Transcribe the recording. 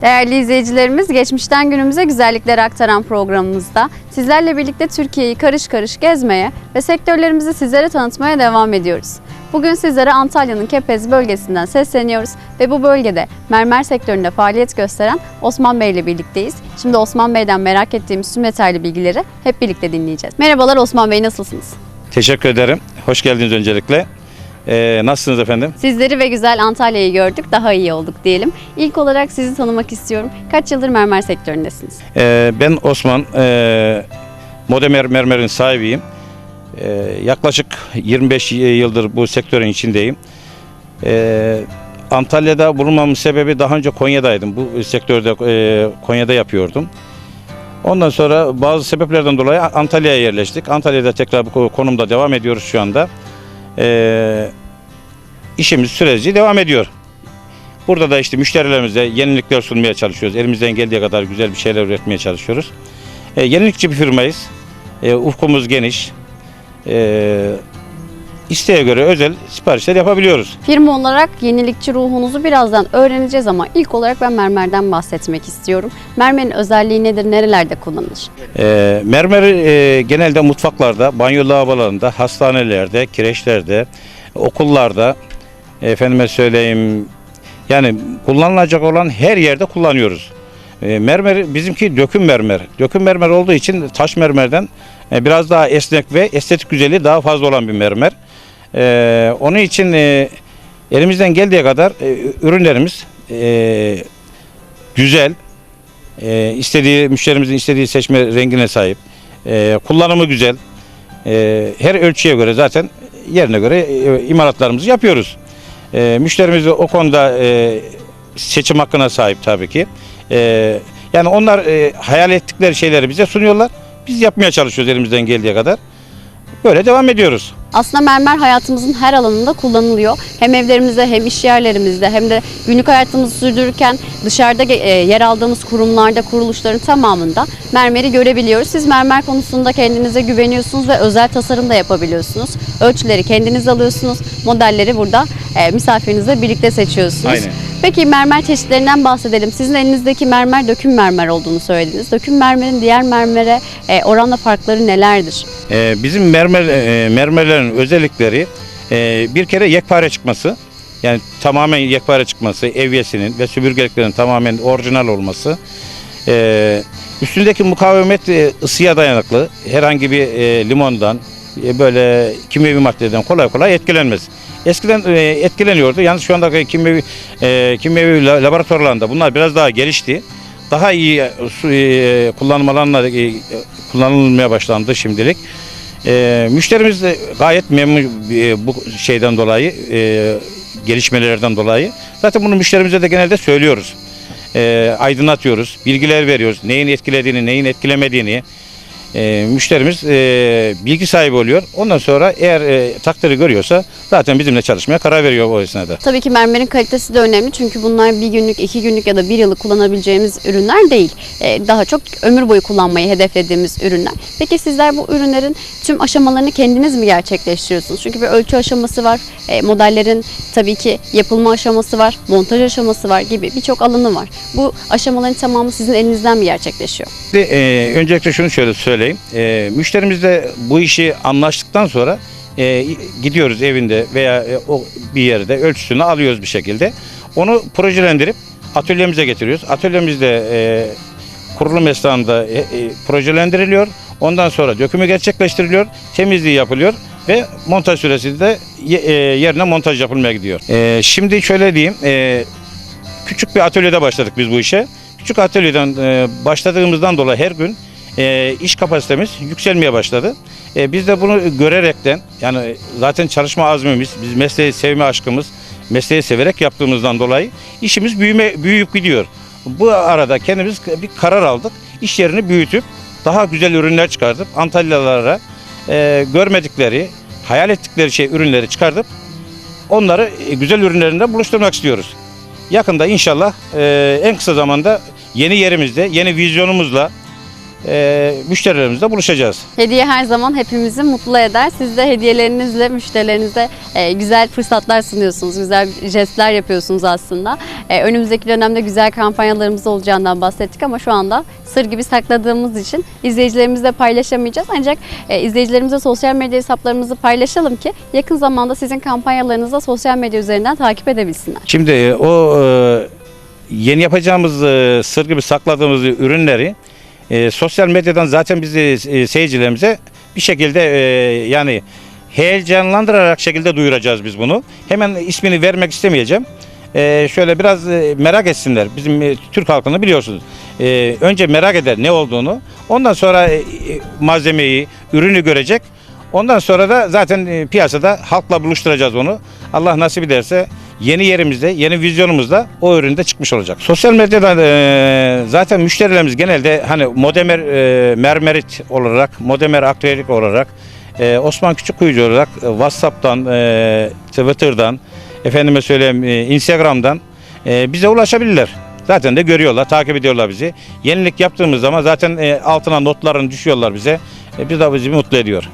Değerli izleyicilerimiz, geçmişten günümüze güzellikleri aktaran programımızda sizlerle birlikte Türkiye'yi karış karış gezmeye ve sektörlerimizi sizlere tanıtmaya devam ediyoruz. Bugün sizlere Antalya'nın Kepez bölgesinden sesleniyoruz ve bu bölgede mermer sektöründe faaliyet gösteren Osman Bey ile birlikteyiz. Şimdi Osman Bey'den merak ettiğimiz tüm detaylı bilgileri hep birlikte dinleyeceğiz. Merhabalar Osman Bey, nasılsınız? Teşekkür ederim. Hoş geldiniz öncelikle. Ee, nasılsınız efendim? Sizleri ve güzel Antalya'yı gördük, daha iyi olduk diyelim. İlk olarak sizi tanımak istiyorum. Kaç yıldır mermer sektöründesiniz? Ee, ben Osman, ee, Modemer Mermer'in sahibiyim. Ee, yaklaşık 25 yıldır bu sektörün içindeyim. Ee, Antalya'da bulunmamın sebebi daha önce Konya'daydım. Bu sektörde ee, Konya'da yapıyordum. Ondan sonra bazı sebeplerden dolayı Antalya'ya yerleştik. Antalya'da tekrar bu konumda devam ediyoruz şu anda. Ee, işimiz süreci devam ediyor. Burada da işte müşterilerimize yenilikler sunmaya çalışıyoruz. Elimizden geldiği kadar güzel bir şeyler üretmeye çalışıyoruz. E, yenilikçi bir firmayız. E, ufkumuz geniş. E, isteğe göre özel siparişler yapabiliyoruz. Firma olarak yenilikçi ruhunuzu birazdan öğreneceğiz ama ilk olarak ben mermerden bahsetmek istiyorum. Mermerin özelliği nedir, nerelerde kullanılır? E, mermeri e, genelde mutfaklarda, banyo lavabolarında, hastanelerde, kireçlerde, okullarda, efendime söyleyeyim, yani kullanılacak olan her yerde kullanıyoruz. E, mermer bizimki döküm mermer. Döküm mermer olduğu için taş mermerden e, biraz daha esnek ve estetik güzelliği daha fazla olan bir mermer. E, onun için e, elimizden geldiği kadar e, ürünlerimiz e, güzel, e, istediği müşterimizin istediği seçme rengine sahip. E, kullanımı güzel. E, her ölçüye göre zaten yerine göre e, imalatlarımızı yapıyoruz. E, müşterimiz o konuda e, seçim hakkına sahip tabii ki. E, yani onlar e, hayal ettikleri şeyleri bize sunuyorlar. Biz yapmaya çalışıyoruz elimizden geldiği kadar. Böyle devam ediyoruz. Aslında mermer hayatımızın her alanında kullanılıyor. Hem evlerimizde hem iş yerlerimizde hem de günlük hayatımızı sürdürürken dışarıda e, yer aldığımız kurumlarda, kuruluşların tamamında mermeri görebiliyoruz. Siz mermer konusunda kendinize güveniyorsunuz ve özel tasarım da yapabiliyorsunuz. Ölçüleri kendiniz alıyorsunuz. Modelleri burada e, misafirinizle birlikte seçiyorsunuz. Aynen. Peki mermer çeşitlerinden bahsedelim. Sizin elinizdeki mermer döküm mermer olduğunu söylediniz. Döküm mermerin diğer mermere e, oranla farkları nelerdir? Ee, bizim mermer e, mermerlerin özellikleri e, bir kere yekpare çıkması. Yani tamamen yekpare çıkması, evyesinin ve süpürgeliklerin tamamen orijinal olması. Ee, üstündeki mukavemet e, ısıya dayanıklı. Herhangi bir e, limondan, e, böyle kimyevi maddeden kolay kolay etkilenmez. Eskiden e, etkileniyordu. Yalnız şu andaki kimyevi, e, kimyevi la- laboratuvarlarında bunlar biraz daha gelişti. Daha iyi e, su, e, kullanım alanları e, kullanılmaya başlandı şimdilik. E, müşterimiz de gayet memnun e, bu şeyden dolayı, e, gelişmelerden dolayı. Zaten bunu müşterimize de genelde söylüyoruz. E, aydınlatıyoruz, bilgiler veriyoruz. Neyin etkilediğini, neyin etkilemediğini. E, müşterimiz e, bilgi sahibi oluyor. Ondan sonra eğer e, takdiri görüyorsa zaten bizimle çalışmaya karar veriyor o esnada. Tabii ki mermerin kalitesi de önemli çünkü bunlar bir günlük, iki günlük ya da bir yıllık kullanabileceğimiz ürünler değil. Ee, daha çok ömür boyu kullanmayı hedeflediğimiz ürünler. Peki sizler bu ürünlerin tüm aşamalarını kendiniz mi gerçekleştiriyorsunuz? Çünkü bir ölçü aşaması var, e, modellerin tabii ki yapılma aşaması var, montaj aşaması var gibi birçok alanı var. Bu aşamaların tamamı sizin elinizden mi gerçekleşiyor? E, öncelikle şunu şöyle söyleyeyim. E, müşterimizle bu işi anlaştıktan sonra e, gidiyoruz evinde veya e, o bir yerde ölçüsünü alıyoruz bir şekilde. Onu projelendirip atölyemize getiriyoruz. Atölyemizde e, kurulum esnasında e, e, projelendiriliyor. Ondan sonra dökümü gerçekleştiriliyor, temizliği yapılıyor ve montaj süresi de e, yerine montaj yapılmaya gidiyor. E, şimdi şöyle diyeyim, e, küçük bir atölyede başladık biz bu işe. Küçük atölyeden e, başladığımızdan dolayı her gün e, iş kapasitemiz yükselmeye başladı. E, biz de bunu görerekten yani zaten çalışma azmimiz, biz mesleği sevme aşkımız, mesleği severek yaptığımızdan dolayı işimiz büyüme büyüyüp gidiyor. Bu arada kendimiz bir karar aldık. İş yerini büyütüp daha güzel ürünler çıkartıp Antalyalılara e, görmedikleri, hayal ettikleri şey ürünleri çıkartıp onları e, güzel ürünlerinde buluşturmak istiyoruz. Yakında inşallah e, en kısa zamanda yeni yerimizde, yeni vizyonumuzla e, müşterilerimizle buluşacağız. Hediye her zaman hepimizi mutlu eder. Siz de hediyelerinizle müşterilerinize e, güzel fırsatlar sunuyorsunuz, güzel jestler yapıyorsunuz aslında. E, önümüzdeki dönemde güzel kampanyalarımız olacağından bahsettik ama şu anda sır gibi sakladığımız için izleyicilerimizle paylaşamayacağız. Ancak e, izleyicilerimize sosyal medya hesaplarımızı paylaşalım ki yakın zamanda sizin kampanyalarınızı da sosyal medya üzerinden takip edebilsinler. Şimdi e, o e, yeni yapacağımız e, sır gibi sakladığımız ürünleri e, sosyal medyadan zaten biz de, e, seyircilerimize bir şekilde e, yani heyecanlandırarak şekilde duyuracağız biz bunu. Hemen ismini vermek istemeyeceğim. E, şöyle biraz e, merak etsinler. Bizim e, Türk halkını biliyorsunuz. E, önce merak eder ne olduğunu. Ondan sonra e, e, malzemeyi, ürünü görecek. Ondan sonra da zaten e, piyasada halkla buluşturacağız onu. Allah nasip ederse yeni yerimizde, yeni vizyonumuzda o üründe çıkmış olacak. Sosyal medyadan e, zaten müşterilerimiz genelde hani Modemer e, Mermerit olarak, Modemer Akrilik olarak, e, Osman Küçükkuyucu olarak e, WhatsApp'tan, e, Twitter'dan, efendime söyleyeyim e, Instagram'dan e, bize ulaşabilirler. Zaten de görüyorlar, takip ediyorlar bizi. Yenilik yaptığımız zaman zaten e, altına notlarını düşüyorlar bize. E, biz de bizi mutlu ediyor.